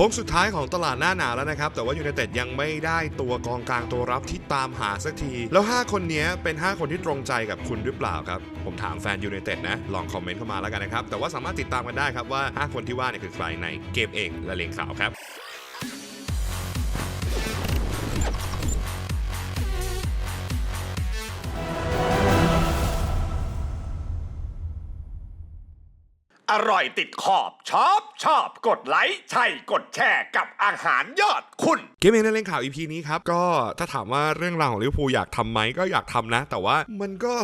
ค้งสุดท้ายของตลาดหน้าหนาวแล้วนะครับ แต่ว่ายูไนเต็ดยังไม่ได้ตัวกองกลางตัวรับที่ตามหาสักที แล้ว 5 คนนี้เป็น 5 คนที่ตรงใจกับคุณหรือเปล่าครับ ผมถามแฟนยูไนเต็ดนะ ลองคอมเมนต์เข้ามาแล้วกันนะครับ แต่ว่าสามารถติดตามกันได้ครับว่า 5 คนที่ว่าเนี่ยคือใครในเกมเองและเลงข่าวครับ ร่อยติดขอบชอบชอบกดไลค์ใช่กดแชร์กับอาหารยอดคุณเกมเองในเลงข่าว EP นี้ครับ ก็ถ้าถามว่าเรื่องราวของลิเวอร์พูลอยากทำไหมก็อยากทำนะ แต่ว่ามันก็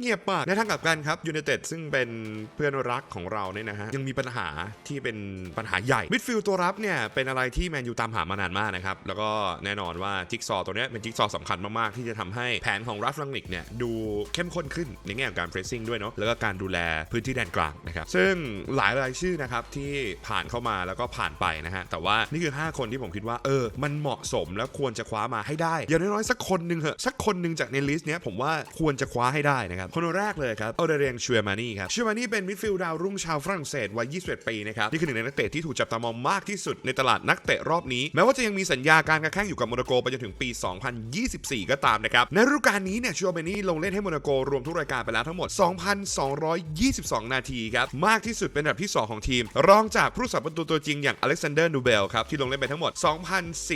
เงียบมากในทางกลับกันครับยู i นเต็ดซึ่งเป็นเพื่อนรักของเราเนี่ยนะฮะยังมีปัญหาที่เป็นปัญหาใหญ่มิดฟิลด์ตัวรับเนี่ยเป็นอะไรที่แมนยูตามหามานานมากนะครับแล้วก็แน่นอนว่าจิ๊กซอตัวเนี้ยเป็นจิ๊กซอสำคัญมากๆที่จะทำให้แผนของรัฟลังนิกเนี่ยดูเข้มข้นขึ้นในแง่ของการเฟร s ซิ่งด้วยเนาะแล้วก็การดูแลพื้นที่แดนกลางนะครับซึ่งหลายรายชื่อนะครับที่ผ่านเข้ามาแล้วก็ผ่านไปนะฮะแต่ว่านี่คือ 5 คนที่ผมคิดว่าเออมันเหมาะสมแล้วควรจะคว้ามาให้ได้อย่างน้อยๆสักคนหนึ่งเหอะสักคนหนึ่งจากในลิสต์เนี้ยผมว่าควรจะคว้าให้ได้นะครับคนแรกเลยครับโอเดเรียงชูเอมานีครับชูเอมานีเป็นมิดฟิลด์ดาวรุ่งชาวฝรั่งเศสวัย 21 ปีนะครับนี่คือหนึ่งในนักเตะที่ถูกจับตามองมากที่สุดในตลาดนักเตะรอบนี้ แม้ว่าจะยังมีสัญญาการค้าแข่งอยู่กับโมนาโกไปจนถึงปี 2024 ก็ตามนะครับในฤดูกาลนี้เนี่ยชูเอมานีลงเล่นให้โมนาโกรวมทุกรายการไปแล้วทั้งหมด 2,222 นาทีครับมากที่สุดเป็นอันดับที่ 2 ของทีม รองจากผู้สับประตูตัวจริงอย่างอเล็กซานเดอร์นูเบลครับที่ลงเล่นไปทั้งหมด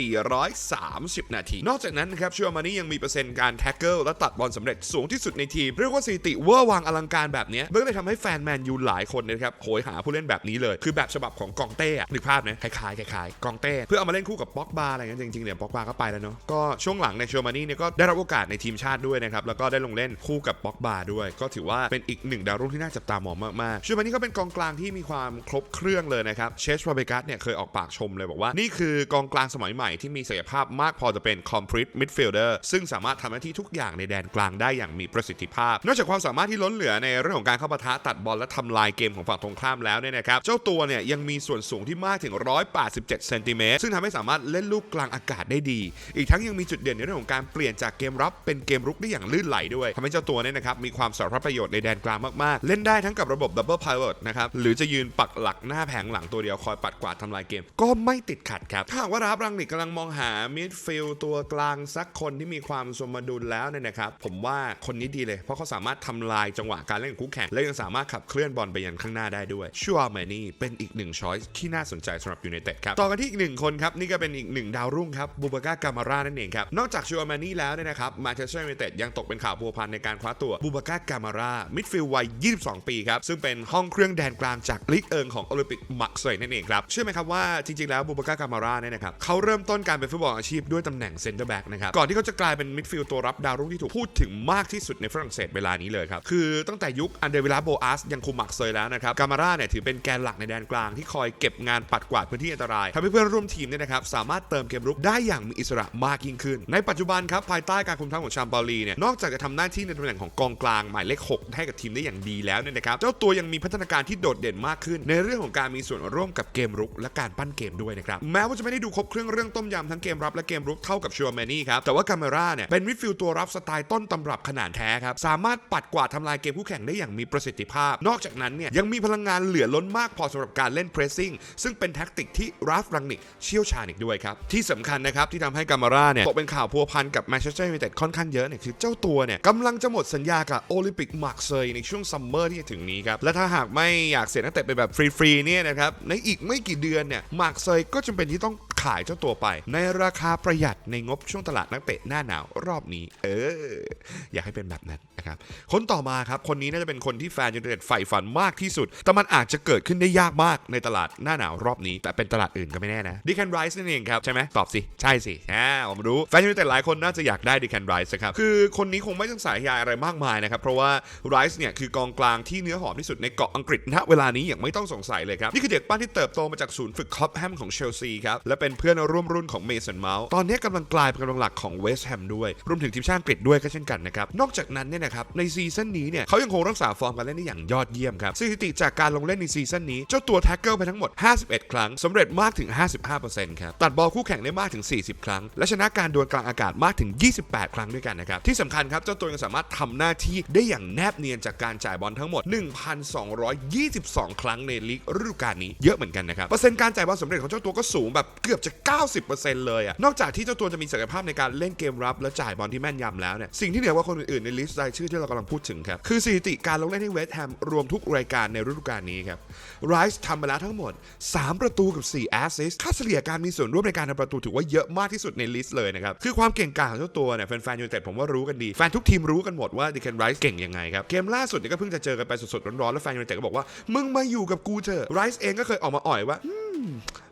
2,430 นาที นอกจากนั้นครับชูเอมานียังมีเปอร์เซ็นต์การแท็กเกิลและตัดบอลสำเร็จสูงที่สุดในทีมเรียกว่าสถิติเวอร์วังอลังการแบบนี้มันก็เลยทำให้แฟนแมนยูหลายคนนะครับโหยหาผู้เล่นแบบนี้เลย คือแบบฉบับของกองเต้อะนึกภาพนะคล้ายๆคล้ายๆกองเต้เพื่อเอามาเล่นคู่กับบ็อกบาอะไรเงี้ยจริงๆเนี่ยบ็อกบาก็ไปแล้วเนาะก็ช่วงหลังในยชูมานีเนี่ยก็ได้รับโอกาสในทีมชาติด้วยนะครับแล้วก็ได้ลงเล่นคู่กับบ็อกบาด้วย ก็ถือว่าเป็นอีกหนึ่งดาวรุ่งที่น่าจับตามองมากๆชูมานีก็เป็นกองกลางที่มีความครบเครื่องเลยนะครับเชสฟาเบกัสเนี่ยเคยออกปากชมเลยบอกว่านี่คือกองกลางสมัยใหม่ที่มีศักยภาพมากพอจะเป็น complete midfielder ซึ่งสามารถทำหน้าที่ทุกอย่างในแดนกลางได้อย่างมีประสิทธิภาพนอกจากความสามารถที่ล้นเหลือในเรื่องของการเข้าปะทะตัดบอลและทำลายเกมของฝั่งตรงข้ามแล้วเนี่ยนะครับเจ้าตัวเนี่ยยังมีส่วนสูงที่มากถึง 187เซนติเมตรซึ่งทำให้สามารถเล่นลูกกลางอากาศได้ดี อีกทั้งยังมีจุดเด่นในเรื่องของการเปลี่ยนจากเกมรับเป็นเกมรุกได้อย่างลื่นไหลด้วยทำให้เจ้าตัวเนี่ยนะครับมีความสารพัดประโยชน์ในแดนกลางมากๆ เล่นได้ทั้งกับระบบ Double Pivot นะครับหรือจะยืนปักหลักหน้าแผงหลังตัวเดียวคอยปัดกวาดทำลายเกม ก็ไม่ติดขัดครับถ้าหากว่ารับรังนิกกำลังมองหามิดฟิลตัวกลางสักคนที่มีความสมดุลแล้วเนี่ยนะครับผมว่าคนนี้ดีเลยเพราะเขาสามารถทำลายจังหวะการเล่นของคู่แข่งและยังสามารถขับเคลื่อนบอลไปยังข้างหน้าได้ด้วยชัวร์แมนี่เป็นอีกหนึ่งช้อยส์ที่น่าสนใจสำหรับยูไนเต็ดครับต่อกันที่อีกหนึ่งคนครับนี่ก็เป็นอีกหนึ่งดาวรุ่งครับบูบาก้ากามาร่านั่นเองครับนอกจากชัวร์แมนี่แล้วเนี่ยนะครับมาเชสเตอร์ยูไนเต็ดยังตกเป็นข่าวพัวพันในการคว้าตัวบูบาก้ากามาร่ามิดฟิลด์วัย 22 ปีครับซึ่งเป็นห้องเครื่องแดนกลางจากลีกเอิงของโอลิมปิกมักเซยนั่นเองครับเชื่อไหมครับว่าจริงๆแล้วบูบาก้ากามาร่าเนี่ยนะครับเขาเริ่มต้นการเป็นฟุตบอลอาชีพด้วยตำแหน่งเซนเตอร์แบ็กนะครับก่อนที่เขาจะกลายเป็นมิดฟิลด์ตัวรับดาวรุ่งที่ถูกพูดถึงมากที่สุดในฝรั่งเศสเวลานี้เลยครับ คือตั้งแต่ยุคอันเดวิลาโบอาสยังคุมหมักเซยแล้วนะครับกามาร่าเนี่ยถือเป็นแกนหลักในแดนกลางที่คอยเก็บงานปัดกวาดพื้นที่อันตรายทำให้เพื่อนร่วมทีมเนี่ยนะครับสามารถเติมเกมรุกได้อย่างมีอิสระมากยิ่งขึ้น ในปัจจุบันครับภายใต้การคุมทัพของชามบาลีเนี่ยนอกจากจะทำหน้าที่ในตำแหน่งของกองกลางหมายเลข6ให้กับทีมได้อย่างดีแล้วเนี่ยนะครับเจ้าตัวยังมีพัฒนาการที่โดดเด่นมากขึ้น ในเรื่องของการมีส่วนร่วมกับเกมรุก และการปั้นเกมด้วยนะครับแม้ว่าจะไม่ได้ดูครบเครื่องเรื่องต้มยำทั้งเกมรับและเกมรุกเท่ากับชัวร์แมนี่ครับแต่ว่ากาเมราเนี่ยเป็นมิดฟิลด์ตัวรับสไตล์ต้นตำรับขนาดแท้ครับสามารถปัดกวาดทำลายเกมคู่แข่งได้อย่างมีประสิทธิภาพ นอกจากนั้นเนี่ยยังมีพลังงานเหลือล้นมากพอสำหรับการเล่นเพรสซิ่งซึ่งเป็นแท็กติกที่ราฟรังนิกเชี่ยวชาญอีกด้วยครับ ที่สำคัญนะครับที่ทำให้กาเมราเนี่ยตกเป็นข่าวพัวพันกับแมนเชสเตอร์ยูไนเต็ดค่อนข้างเยอะเนี่ยคือเจ้าตัวเนี่ยกำลังจะหมดสัญญากับโอลิมปิกมาร์เซยในช่วงซัมเมอร์ที่จะถึงนี้ครับและถ้าหากไม่อยากเสียนักเตะไปแบบฟรีๆเนี่ยนะครับในอีกไม่กี่เดือนเนี่ยมาร์เซยก็จำเป็นที่ต้อง ขายเจ้าตัวไป ในราคาประหยัดในงบช่วงตลาดนักเตะหน้าหนาวรอบนี้ เออ อยากให้เป็นแบบนั้นนะครับ คนต่อมาครับ คนนี้น่าจะเป็นคนที่แฟนยูไนเต็ดใฝ่ฝันมากที่สุด แต่มันอาจจะเกิดขึ้นได้ยากมากในตลาดหน้าหนาวรอบนี้ แต่เป็นตลาดอื่นก็ไม่แน่นะดิแคนไรส์นั่นเองครับ ใช่ไหมตอบสิ ใช่สิอ่าผมรู้แฟนยูไนเต็ดหลายคนน่าจะอยากได้ดิแคนไรส์ครับคือคนนี้คงไม่ต้องสายยายอะไรมากมายนะครับเพราะว่าไรส์เนี่ยคือกองกลางที่เนื้อหอมที่สุดในเกาะอังกฤษณเวลานี้อย่างไม่ต้องสงสัยเลยครับนี่คือเด็กปั้นที่เติบโตมาจากศูนย์ฝึกคอปแฮมของเชลซีครับและเป็นเป็นเพื่อนร่วมรุ่นของเมสันเมาส์ตอนนี้กำลังกลายเป็นกำลังหลักของเวสต์แฮมด้วย รวมถึงทีมชาติอังกฤษด้วยก็เช่นกันนะครับ นอกจากนั้นเนี่ยนะครับ ในซีซั่นนี้เนี่ยเขายังคงรักษาฟอร์มการเล่นได้อย่างยอดเยี่ยมครับ สถิติจากการลงเล่นในซีซั่นนี้ เจ้าตัวแท็กเกิลไปทั้งหมด 51 ครั้งสำเร็จมากถึง 55%ครับ ตัดบอลคู่แข่งได้มากถึง 40 ครั้ง และชนะการดวลกลางอากาศมากถึง 28 ครั้งด้วยกันนะครับ ที่สำคัญครับเจ้าตัวยังสามารถทำหน้าที่ได้อย่างแนบเนียนจากการจ่ายบอลทั้งหมด 1,222 ครั้งในลีกฤดูกาลนี้เยอะเหมือนกันนะครับเปอร์เซ็นต์การจ่ายบอลสำเร็จของเจ้าตัวก็สูงแบบเกือบจะ 90%เลยอะนอกจากที่เจ้าตัวจะมีศักยภาพในการเล่นเกมรับ และจ่ายบอลที่แม่นยำแล้วเนี่ยสิ่งที่เหนือกว่าคนอื่นๆในลิสต์รายชื่อที่เรากำลังพูดถึงครับคือสถิติการลงเล่นให้เวสต์แฮมรวมทุกรายการในฤดูกาลนี้ครับไรส์ทำไปแล้วทั้งหมด 3 ประตูกับ 4 แอสซิสต์ค่าเฉลี่ยการมีส่วนร่วมในการทำประตูถือว่าเยอะมากที่สุดในลิสต์เลยนะครับคือความเก่งกาจของเจ้าตัวเนี่ยแฟนๆยูไนเต็ดผมว่ารู้กันดีแฟนทุกทีมรู้กันหมดว่าดิเคนไรส์เก่งยังไงครับเกมล่าสุดเนี่ยก็เพิ่งจะเจอกันไปสดๆร้อนๆแล้วแฟนยูไนเต็ดก็บอกว่ามึงมาอยู่กับกูเถอะไรส์เองก็เคยออกมาอ่อยว่า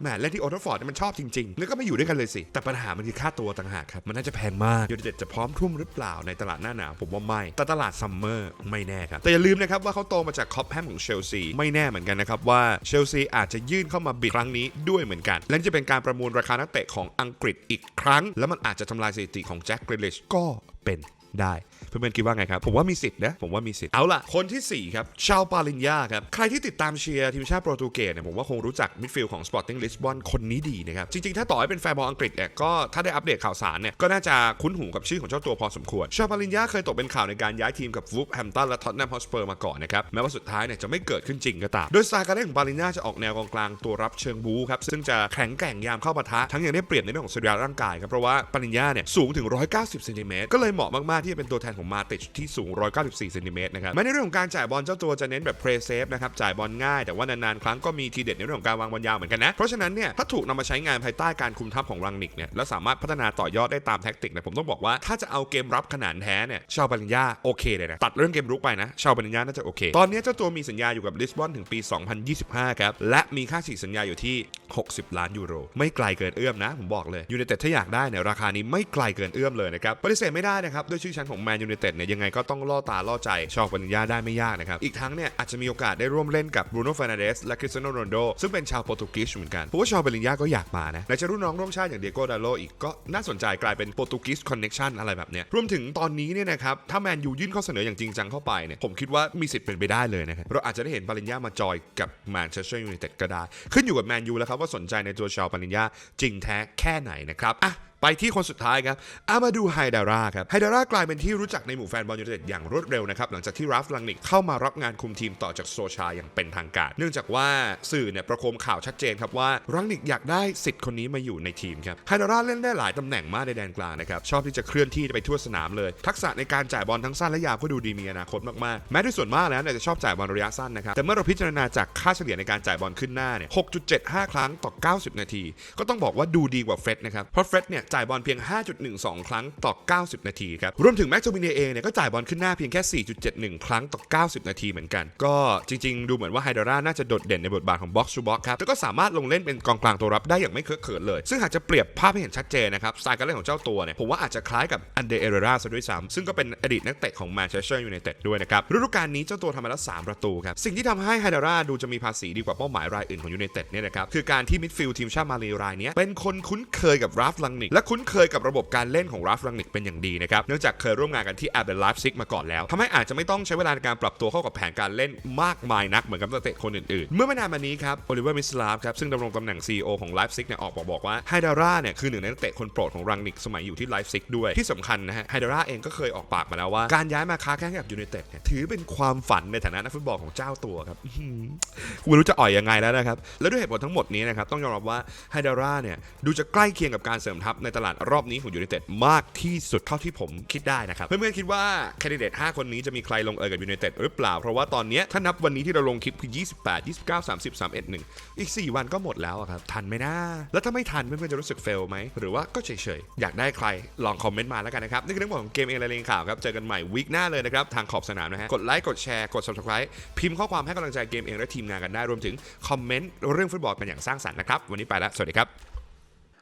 แหมเล่นที่โอทฟอร์ดมันชอบจริงๆ แล้วก็ไม่อยู่ด้วยกันเลยสิ แต่ปัญหามันคือค่าตัวต่างหากครับ มันน่าจะแพงมากยูไนเต็ดจะพร้อมทุ่มหรือเปล่าในตลาดหน้าหนาวผมว่าไม่ แต่ตลาดซัมเมอร์ไม่แน่ครับ แต่อย่าลืมนะครับว่าเขาโตมาจากคอปแฮมของเชลซีไม่แน่เหมือนกันนะครับว่าเชลซีอาจจะยื่นเข้ามาบิดครั้งนี้ด้วยเหมือนกัน และจะเป็นการประมูลราคานักเตะของอังกฤษอีกครั้ง แล้วมันอาจจะทำลายสถิติของแจ็คกริลลิชก็เป็นได้ เพื่อนๆคิดว่าไงครับ ผมว่ามีสิทธิ์นะ ผมว่ามีสิทธิ์ เอาล่ะ คนทีสี่ 4 ครับ ชาวปาลินยาครับ ใครที่ติดตามเชียร์ทีมชาติโปรตุเกสเนี่ย ผมว่าคงรู้จักมิดฟิลด์ของ Sporting Lisbon คนนี้ดีนะครับ จริงๆ ถ้าต่อให้เป็นแฟนบอลอังกฤษเนี่ย ก็ถ้าได้อัปเดตข่าวสารเนี่ย ก็น่าจะคุ้นหูกับชื่อของเจ้าตัวพอสมควร ชาวปาลินยาเคยตกเป็นข่าวในการย้ายทีมกับวูฟแฮมตันและท็อตแนมฮอสเปอร์มาก่อนนะครับ แม้ว่าสุดท้ายเนี่ยจะไม่เกิดขึ้นจริงก็ตาม โดยสไตล์การเล่นของปาลินยาจะออกแนวกองกลางตัวรับเชิงบู๊ครับ ซึ่งจะแข็งแกร่งยามเข้าปะทะ ทั้งยังได้เปรียบในเรื่องของสรีระร่างกายครับ เพราะว่าปาลินยาเนี่ยสูงถึง 190ซนติเมตรก็เลยเหมาะมากๆที่จะเป็นตัวแทนของมาติชที่สูง 194เซนติเมตรนะครับม้ในเรื่องของการจ่ายบอลเจ้าตัวจะเน้นแบบเพรสเซฟนะครับจ่ายบอลง่ายแต่ว่านานๆครั้งก็มีทีเด็ดในเรื่องของการวางบอลยาวเหมือนกันนะเพราะฉะนั้นเนี่ยถ้าถูกนำมาใช้งานภายใต้การคุมทัพของรังนิกเนี่ยและสามารถพัฒนาต่อยอดได้ตามแท็กติกเนี่ยผมต้องบอกว่าถ้าจะเอาเกมรับขนาดแท้เนี่ยชาวปาริญญาโอเคเลยนะตัดเรื่องเกมรุกไปนะชาวปาริญญาน่าจะโอเค ตอนนี้เจ้าตัวมีสัญญาอยู่กับลิสบอนถึงปี 2025ครับและมีค่าฉีกสัญญาอยู่ที่ 60 ล้านยูโร ไม่ไกลเกินเอื้อมนะ ผมบอกเลยยู i นเต็ดถ้าอยากได้เนี่ยราคานี้ไม่ไกลเกินเอื้อมเลยนะครับปฏิเสธไม่ได้นะครับด้วยชื่อชั้นของแมนยู i นเต็ดเนี่ยยังไงก็ต้องล่อตาล่อใจชาวปาริญญาได้ไม่ยากนะครับ อีกทั้งเนี่ยอาจจะมีโอกาสได้ร่วมเล่นกับบรูโน่ฟ r น a เดสและคริสเตียโนโรนโดซึ่งเป็นชาวโปรตุเกสเหมือนกันเพราะว่าชาวปาริญญาก็อยากมานะและจะรุ่นน้องร่วมชาติอย่างเดียโกดาโลอีกก็น่าสนใจกลายเป็นโปรตุเกสคอนเน็ชันอะไรแบบเนี้ยรวมถึงตอนนี้เนี่ยนะครับถ้าแมนยูยื่นข้อเสนออย่างจริงจังเข้าไปเนี่ยผมคิดว่ามีสิทธิ์เป็นไปได้เลยนะครับเราอาจจะได้เห็นปาริญญามาจอยกับแมนเชสเตอร์ยูไนเต็ดก็ได้ ขึ้นอยู่กับแมนยูแล้วครับว่าสนใจในตัวชาวปาริญญาจริงแท้แค่ไหนนะครับอะ ไปที่คนสุดท้ายครับอามาดูไฮดาร่าครับไฮดาร่ากลายเป็นที่รู้จักในหมู่แฟนบอลยูไนเต็ดอย่างรวดเร็วนะครับหลังจากที่ราฟลังนิกเข้ามารับงานคุมทีมต่อจากโซชาอย่างเป็นทางการ เนื่องจากว่าสื่อเนี่ยประโคมข่าวชัดเจนครับว่ารังนิกอยากได้สิทธิ์คนนี้มาอยู่ในทีมครับไฮดาร่าเล่นได้หลายตำแหน่งมากในแดนกลางนะครับชอบที่จะเคลื่อนที่ไปทั่วสนามเลย ทักษะในการจ่ายบอลทั้งสั้นและยาวก็ดูดีมีอนาคตมากๆแม้ด้วยส่วนมากแล้วเนี่ยจะชอบจ่ายบอลระยะสั้นนะครับแต่เมื่อเราพิจารณาจากค่าเฉลี่ยในการจ่ายบอลขึ้นหน้าเนี่ย6.75 ครั้งต่อ 90 นาที ก็ต้องบอกว่าดูดีกว่าเฟรดนะครับเพราะเฟรดเนี่ยจ่ายบอลเพียง 5.12 ครั้งต่อ 90 นาทีครับรวมถึงแม็กซ์โจมิเนเองเนี่ยก็จ่ายบอลขึ้นหน้าเพียงแค่ 4.71 ครั้งต่อ 90 นาทีเหมือนกัน ก็จริงๆ ดูเหมือนว่าไฮดาร่าน่าจะโดดเด่นในบทบาทของบ็อกซ์ทูบ็อกครับแล้วก็สามารถลงเล่นเป็นกองกลางตัวรับได้อย่างไม่เคอะเขินเลย ซึ่งหากจะเปรียบภาพให้เห็นชัดเจนนะครับสไตล์การเล่นของเจ้าตัวเนี่ยผมว่าอาจจะคล้ายกับอันเดเอเรราซะด้วยซ้ำซึ่งก็เป็นอดีตนักเตะของแมนเชสเตอร์ยูไนเต็ดด้วยนะครับฤดูกาลนี้เจ้าตัวทำมาแล้ว 3 ประตูครับสิ่งที่ทำให้ไฮดาร่าดูจะมีภาษีดีกว่าเป้าหมายรายอื่นของยูไนเต็ดเนี่ยนะครับคือการที่มิดฟิลด์ทีมชาติมาเลรายนี้เป็นคนคุ้นเคยกับราฟลังนิกและคุ้นเคยกับระบบการเล่นของราฟลังนิกเป็นอย่างดีนะครับ เนื่องจากเคยร่วมงานกันที่แอเบลไลฟ์ซิกมาก่อนแล้วทำให้อาจจะไม่ต้องใช้เวลาในการปรับตัวเข้ากับแผนการเล่นมากมายนักเหมือนกับนักเตะคนอื่นๆ เมื่อไม่นานมานี้ครับโอลิเวอร์มิสลาฟครับซึ่งดำรงตำแหน่ง CEO ของไลฟ์ซิกเนี่ยออกบอกบอกว่าไฮดาร่าเนี่ยคือหนึ่งในนักเตะคนโปรดของรังนิกสมัยอยู่ที่ไลฟ์ซิกด้วยที่สำคัญนะฮะไฮดาร่าเองก็เคยออกปากมาแล้วว่าการย้ายมาค้าแข่งกับยูไนเต็ดเนี่ยถือเป็นความฝันในฐานะนักฟุตบอลของเจ้าตัวครับกูไม่รู้จะอ่อยยังไงแล้วนะครับและด้วยเหตุผลทั้งหมดนี้นะครับต้องยอมรับว่าไฮดาร่าเนี่ยดูจะใกล้เคียงกับการเสริมทัพในตลาดรอบนี้ของยูไนเต็ดมากที่สุดเท่าที่ผมคิดได้นะครับ เพื่อนๆคิดว่าแคนดิเดต 5 คนนี้จะมีใครลงเอยกับยูไนเต็ดหรือเปล่า เพราะว่าตอนนี้ถ้านับวันนี้ที่เราลงคลิปคือ 28 29 30 31 1 อีก 4 วันก็หมดแล้วครับ ทันไหมนะ แล้วถ้าไม่ทันเพื่อนๆจะรู้สึกเฟลไหมหรือว่าก็เฉยๆอยากได้ใครลองคอมเมนต์มาแล้วกันนะครับนี่คือเรื่องของเกมเองและเลงข่าวครับเจอกันใหม่วีคหน้าเลยนะครับทางขอบสนามนะฮะกดไลค์กดแชร์กด subscribe พิมพ์ข้อความให้กำลังใจเกมเองและทีมงานกันได้รวมถึงคอมเมนต์เรื่องฟุตบอลกันอย่างสร้างสรรค์นะครับวันนี้ไปแล้วสวัสดีครับ